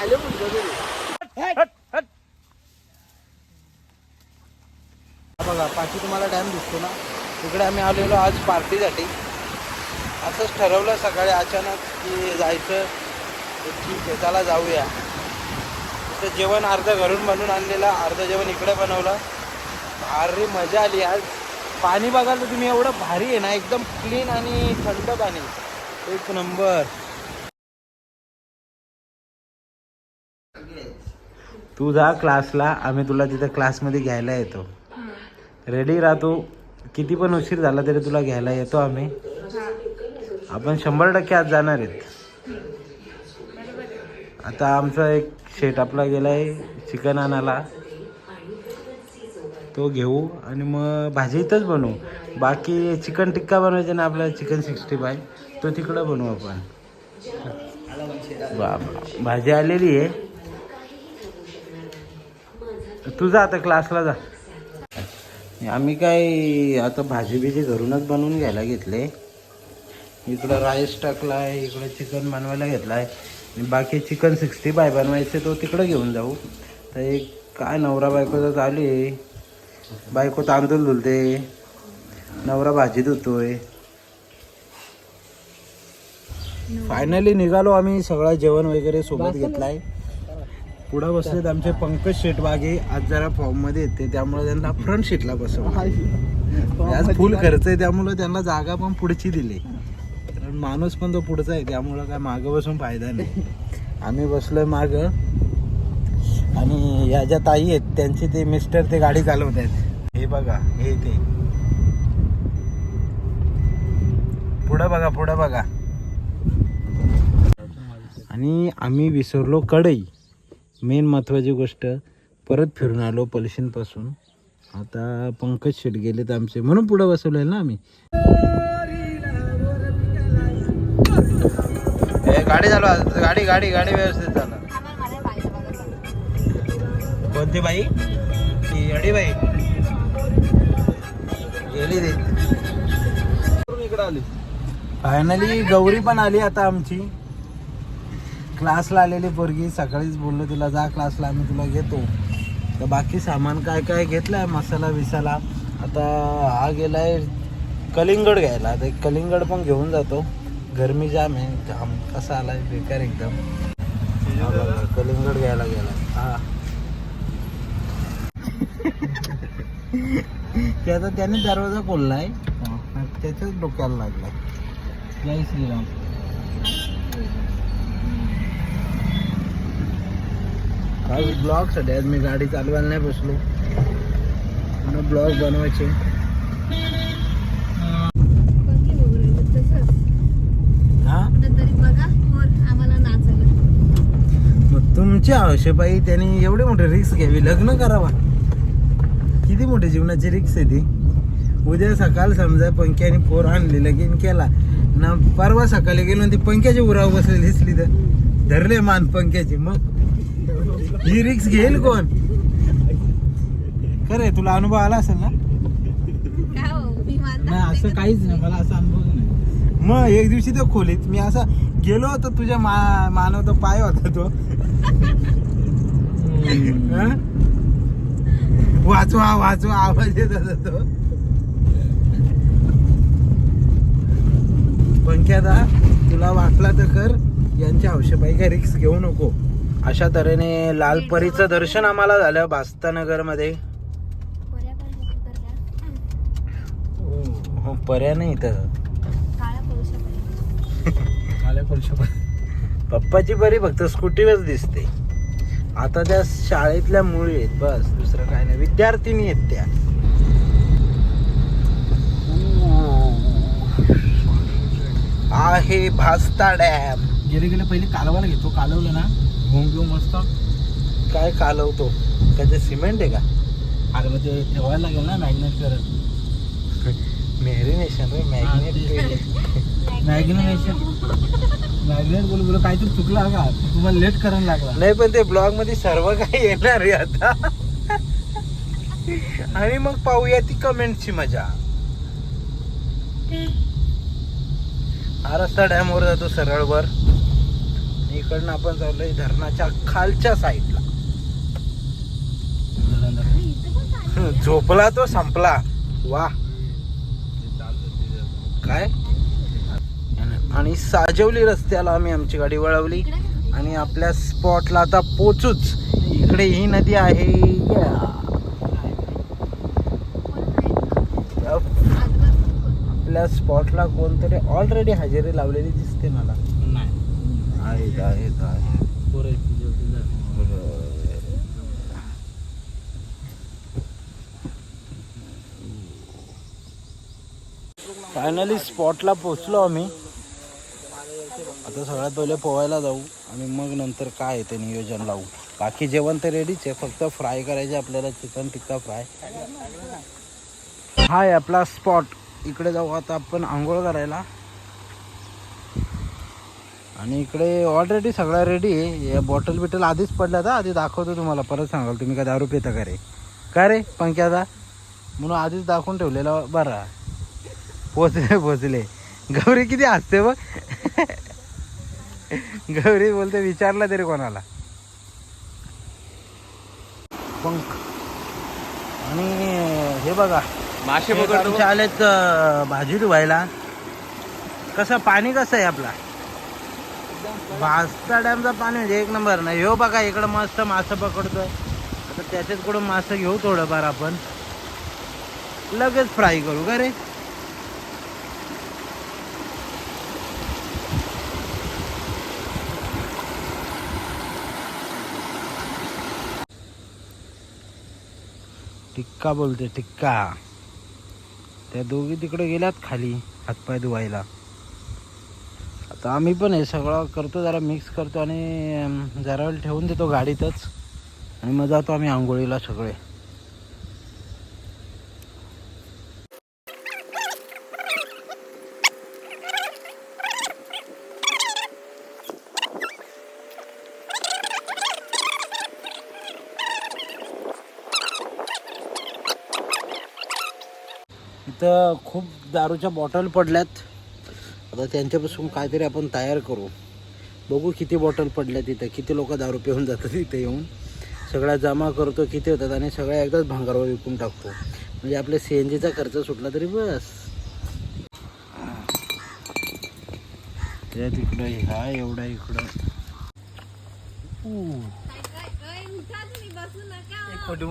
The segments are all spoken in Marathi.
हा बघा पाठी तुम्हाला डॅम दिसतो ना. तिकडे आम्ही आलेलो आज पार्टीसाठी. असंच ठरवलं सकाळी अचानक की जायचं. ठीक आहे चला जाऊया. तिथं जेवण अर्धं घरून बनवून आणलेलं अर्धं जेवण इकडे बनवलं. भारी मजा आली आज. पाणी बघाल तर तुम्ही एवढं भारी आहे ना एकदम क्लीन आणि थंड पाणी. एक नंबर तू जा क्लासला आम्ही तुला तिथं क्लासमध्ये घ्यायला येतो. रेडी राहतो किती पण उशीर झाला तरी तुला घ्यायला येतो आम्ही. आपण शंभर टक्के आज जाणार आहेत. आता आमचा एक शेट आपला गेला आहे चिकन आणायला. तो घेऊ आणि मग भाजी इथंच बनवू. बाकी चिकन टिक्का बनवायचा ना आपल्याला चिकन सिक्स्टी फाय तो तिकडं बनवू आपण. बाबा भाजी आलेली आहे. तू जा आता क्लासला जा. आम्ही काय आता भाजी बिजी घरूनच बनवून घ्यायला घेतले. इकडं राईस टाकला आहे इकडं चिकन बनवायला घेतला आहे आणि बाकी चिकन सिक्स्टी फाय बनवायचे तो तिकडं घेऊन जाऊ. तर एक काय नवरा बायकोचं चालू आहे. बायको तांदूळ धुलते. नवरा भाजी धुतोय. फायनली निघालो आम्ही सगळं जेवण वगैरे सोबत घेतलाय. पुढं बसलेत आमचे पंकज शेटबागे आज जरा फॉर्ममध्ये येते त्यामुळे त्यांना फ्रंट सीटला बसवलं. आज फुल खर्च आहे त्यामुळे त्यांना जागा पण पुढची दिली. कारण माणूस पण तो पुढचा आहे त्यामुळं काय मागं बसून फायदा नाही. आम्ही बसलोय माग. आणि या ज्या ताई आहेत त्यांचे ते मिस्टर ते गाडी चालवत आहेत हे बघा हे ते. पुढं बघा पुढं बघा. आणि आम्ही विसरलो कढई. मेन महत्त्वाची गोष्ट परत फिरून आलो पलशींपासून. आता पंकज शेट गेलेत आमचे. म्हणून पुढं बसवलंय ना आम्ही. गाडी चालू. गाडी गाडी गाडी व्यवस्थित चालू कोणती बाई? ती अडी बाई. गेली ते. इकडे आली फायनली गौरी पण आली आता आमची. क्लासला आलेली पोरगी सकाळीच बोललो तुला जा क्लासला आम्ही तुला घेतो. तर बाकी सामान काय काय घेतलंय मसाला बिसाला आता हा गेलाय कलिंगड घ्यायला. तर कलिंगड पण घेऊन जातो. गरमी जाम आहे. जाम कसा आलाय बेकार एकदम. कलिंगड घ्यायला गेला हा. ते आता त्याने दरवाजा खोललाय. त्याच्याच डोक्याला लागलाय. जय श्रीराम. आज ब्लॉगसाठी आज मी गाडी चालवायला नाही बसलो. मला ब्लॉग बनवायचे. हा? मग तुमची आशेबाई त्यांनी एवढे मोठे रिक्स घ्यावी. लग्न करावा. किती मोठी जीवनाची रिक्स आहे ती. उद्या सकाळ समजा पंख्याने पोर आणली लगीन केला. ना परवा सकाळी गेलो आणि ती पंख्याची उराव बसलेली दिसली तर. धरले मान पंख्याची मग ही रिक्स घेईल कोण? खरे तुला अनुभव आला असेल ना? नाही असं काहीच नाही मला असा अनुभव नाही. मग एक दिवशी तो खोलीत मी असा गेलो होतो तुझ्या मा मानव तो पाय होता तो. हा? वाचवा वाचवा आवाज येत होता तो. पंख्यादा तुला वाटला तर कर यांच्या औषधाई काही रिक्स घेऊ नको. अशा तऱ्हेने लालपरीचं दर्शन आम्हाला झालं भास्तानगरमध्ये हो पर्या नाही इथं. पप्पाची बरी फक्त स्कूटीवरच दिसते. आता त्या शाळेतल्या मुली आहेत बस दुसरं काय नाही. विद्यार्थिनी आहेत त्या. आहे भास्ता डॅम. गेले गेले पहिले कालवाला घेतो कालवलं ना. घेऊन घेऊन मस्त. काय कालवतो? त्याचे सिमेंट आहे का? अगं ते ठेवायला लागेल ना मॅग्नेट करत. मॅरिनेशन मॅग्नेट मॅग्नेशन. मॅग्नेट बोल बोल काहीतरी चुकला का तुम्हाला लेट करायला लागला. नाही पण ते ब्लॉगमध्ये सर्व काही येणार आहे आता. आणि मग पाहूया ती कमेंटची मजा. हा रस्ता डॅम वर जातो सरळ वर आणि इकडनं आपण चाललोय धरणाच्या खालच्या साईडला झोपला तो संपला. वा. काय? आणि साजवली रस्त्याला आम्ही आमची गाडी वळवली. आणि आपल्या स्पॉटला आता पोचूच. इकडे ही नदी आहे. आपल्या स्पॉटला कोणतरी ऑलरेडी हजेरी लावलेली दिसते मला. आहेत आहेत आहेत. फायनली स्पॉटला पोचलो आम्ही. आता सगळ्यात पहिले पोहायला जाऊ आणि मग नंतर काय आहे ते नियोजन लावू. बाकी जेवण तर रेडीच आहे फक्त फ्राय करायचे आपल्याला चिकन टिक्का फ्राय हा आहे आपला स्पॉट इकडे जाऊ आता आपण आंघोळ करायला. आणि इकडे ऑलरेडी सगळं रेडी आहे या बॉटल बिटल आधीच पडल्या तर आधी दाखवतो तुम्हाला परत सांगाल. तुम्ही का दारू पिता का रे? का रे पंख्याचा म्हणून आधीच दाखवून ठेवलेला बरं. पोचले पोचले. गौरी किती हसते बघ. गौरी बोलते विचारलं तरी कोणाला. पंख. आणि हे बघा मासे आलेत भाजी धुवायला. कसं पाणी कसं आहे आपला? भास्ता डॅमचा पाणी म्हणजे एक नंबर. नाही हो बघा इकडं मस्त मासं पकडतोय. आता त्याच्यात कुठं मासं घेऊ थोडंफार आपण. लगेच फ्राय करू का रे? टिक्का बोलते टिक्का. त्या दोघी तिकडे गेल्यात खाली हातपाय धुवायला. तर आम्ही पण हे सगळं करतो जरा मिक्स करतो आणि जरा वेळ ठेवून देतो गाडीतच. आणि मग जातो आम्ही आंघोळीला सगळे. इथं खूप दारूच्या बॉटल पडल्यात. आता त्यांच्यापासून काहीतरी आपण तयार करू. बघू किती बॉटल पडल्या तिथं किती लोक दारू पिऊन जातात तिथे येऊन. सगळ्या जमा करतो किती होतात आणि सगळ्या एकदाच भांगारवर विकून टाकतो. म्हणजे आपल्या सी एन जीचा खर्च सुटला तरी बस. त्या तिकडं ह्या एवढा इकडं.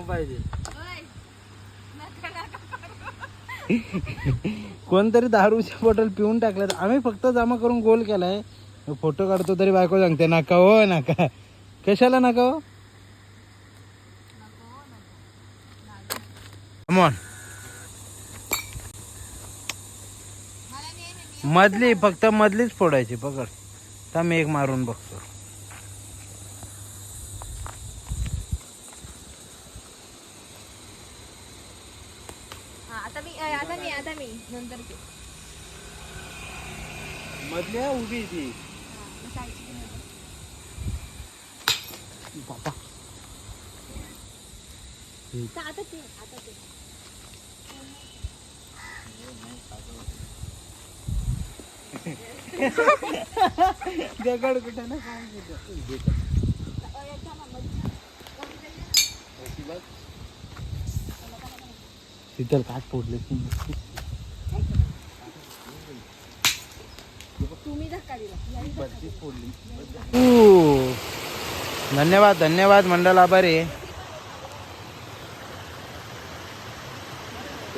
पाहिजे. कोणतरी दारूच्या बॉटल पिऊन टाकल्यात. आम्ही फक्त जमा करून गोल केलाय. फोटो काढतो तरी बायको सांगते नका हो नका. कशाला नका हो? Come मधली फक्त मधलीच फोडायची पकड. तर मी एक मारून बघतो आता मी आता मी आता मी नंतर तू मधली आहे उभी ती. बापा आता ते आता ते. दगड कुठे ना? शीतल काट फोडले तुम्ही धक्का दिला धन्यवाद धन्यवाद मंडल आभारी.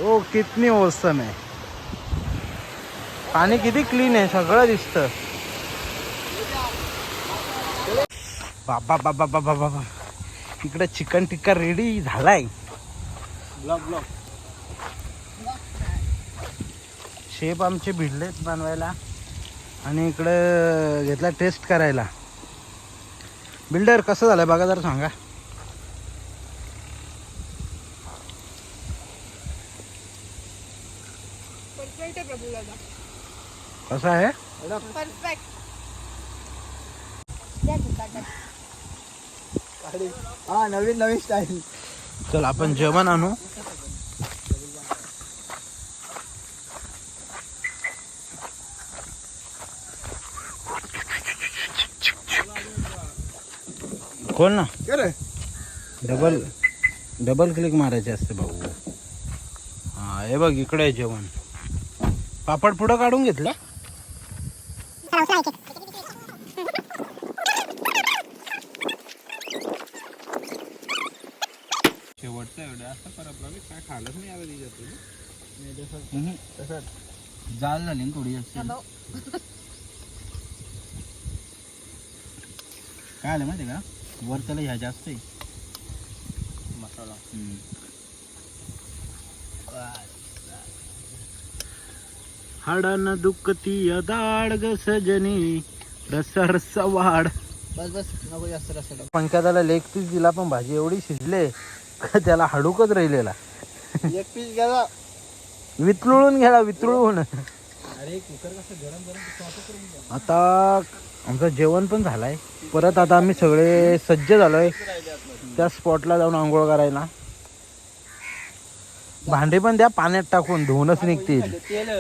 ओ कितनी औसम आहे. पाणी किती क्लीन आहे सगळं दिसतं. बाबा बाबा बाबा बाबा. इकडे चिकन टिक्का रेडी झालाय. शेप आमचे भिडलेत बनवायला. आणि इकडं घेतला टेस्ट करायला. बिल्डर कसं झालंय बघा जरा सांगा. कसं आहे? हा नवीन नवीन स्टाईल चल आपण जेवण आणू. खोल ना. डबल डबल क्लिक मारायचे असते भाऊ. हा हे बघ इकडे आहे जेवण. पापड पुढं काढून घेतलं? शेवटचा एवढा असं परत काय खायलाच नाही आलं तिच्यात तसंच जाल झाली ना थोडी जास्त. काय आलं माहिती का? वर त्याला ह्या जास्त आहे. मसाला. हाडानं दुखती दाड ग सजनी. रस्सा रस्सा वाढ. बस बस. नको जास्त पंख्याला लेग पीस दिला पण भाजी एवढी शिजले का त्याला हाडूकच राहिलेला. एक पीस घ्या वितळून गेला वितळून. अरे कुकर कसं गरम गरम स्वतः करून द्या. आता आमचं जेवण पण झालंय. परत आता आम्ही सगळे सज्ज झालोय. त्या स्पॉटला जाऊन आंघोळ करायला. भांडे पण द्या पाण्यात टाकून धुवूनच निघतील. तेल.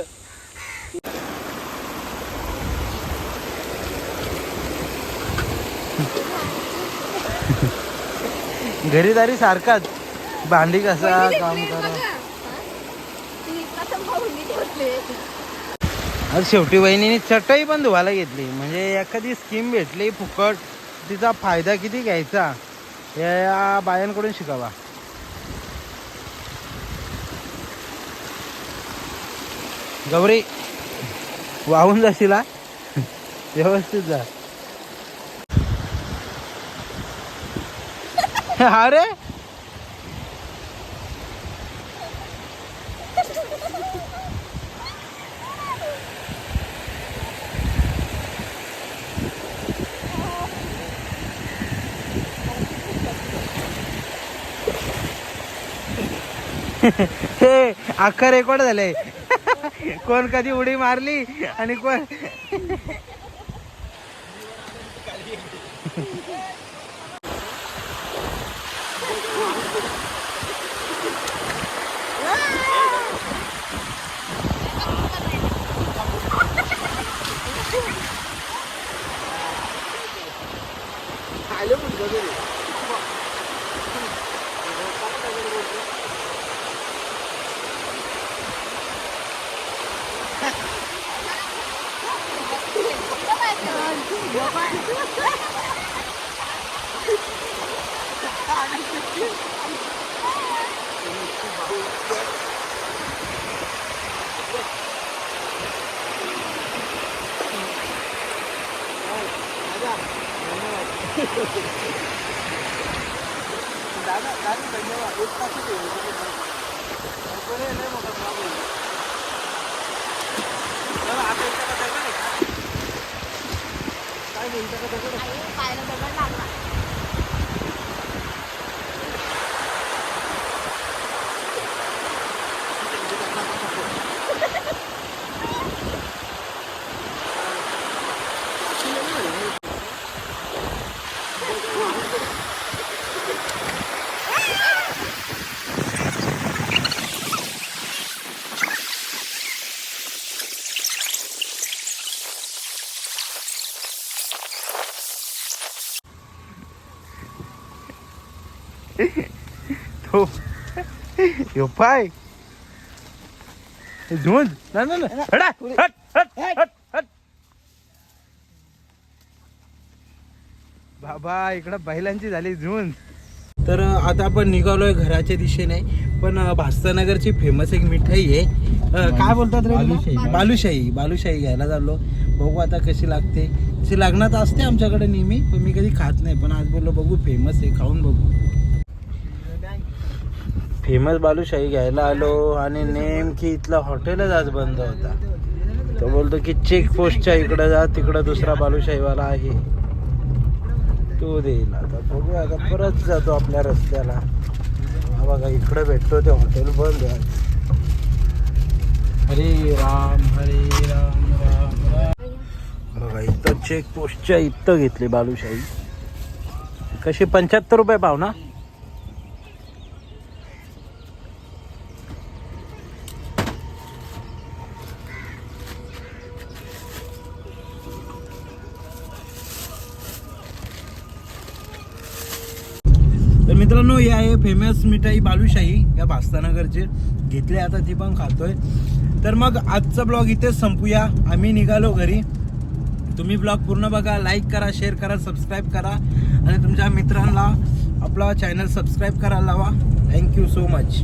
घरी दारी सारखाच. भांडी कसा काम करा बघा. ती आता भाऊनी ठेवली. आज शेवटी वहिनीने चटई पण धुवायला घेतली. म्हणजे एखादी स्कीम भेटली फुकट तिचा फायदा किती घ्यायचा? या बायांकडून शिकावा. गौरी वाहून जाशील व्यवस्थित जा. अरे! हे अख्खा रेकॉर्ड झालंय. कोण कधी उडी मारली आणि कोण 나는 나는 그냥 옷 같은 게 이렇게 그래 내 먹어 나는 내가 앞에 있다가 내가 आई, पायाला दगड लागला. यो पाय. झुंज ना ना ना. हटा, हट, हट, हट, हट. बाबा इकडं बैलांची झाली झुंज. तर आता आपण निघालोय घराच्या दिशेने. पण भास्तानगरची फेमस एक मिठाई आहे. काय बोलतात रे बालुशाही. बालुशाही. बालुशाही घ्यायला चाललो. बघू आता कशी लागते. तशी लग्नात असते आमच्याकडे नेहमी पण मी कधी खात नाही. पण आज बोललो बघू फेमस आहे खाऊन बघू. फेमस बालुशाही घ्यायला आलो आणि नेमकी इथला हॉटेलच आज बंद होता. तो बोलतो की चेक पोस्टच्या इकडं जा तिकडं दुसरा बालुशाहीवाला आहे. तो देईल. आता बघू आता परत जातो आपल्या रस्त्याला. बघा इकडं भेटतो ते हॉटेल बंद आहे. हरे राम हरे राम राम राम. बघा इथं चेक पोस्टच्या इथं घेतली बालुशाही. कशी? पंच्याहत्तर रुपये पाव ना? मित्रांनो या आहे फेमस मिठाई बालुशाही. या भास्तानगरचे घेतले आता ती पण खातोय. तर मग आजचा ब्लॉग इथेच संपूया. आम्ही निघालो घरी. तुम्ही ब्लॉग पूर्ण बघा लाईक करा शेअर करा सबस्क्राईब करा. आणि तुमच्या मित्रांना आपला चॅनल सबस्क्राईब करायला लावा. Thank you so much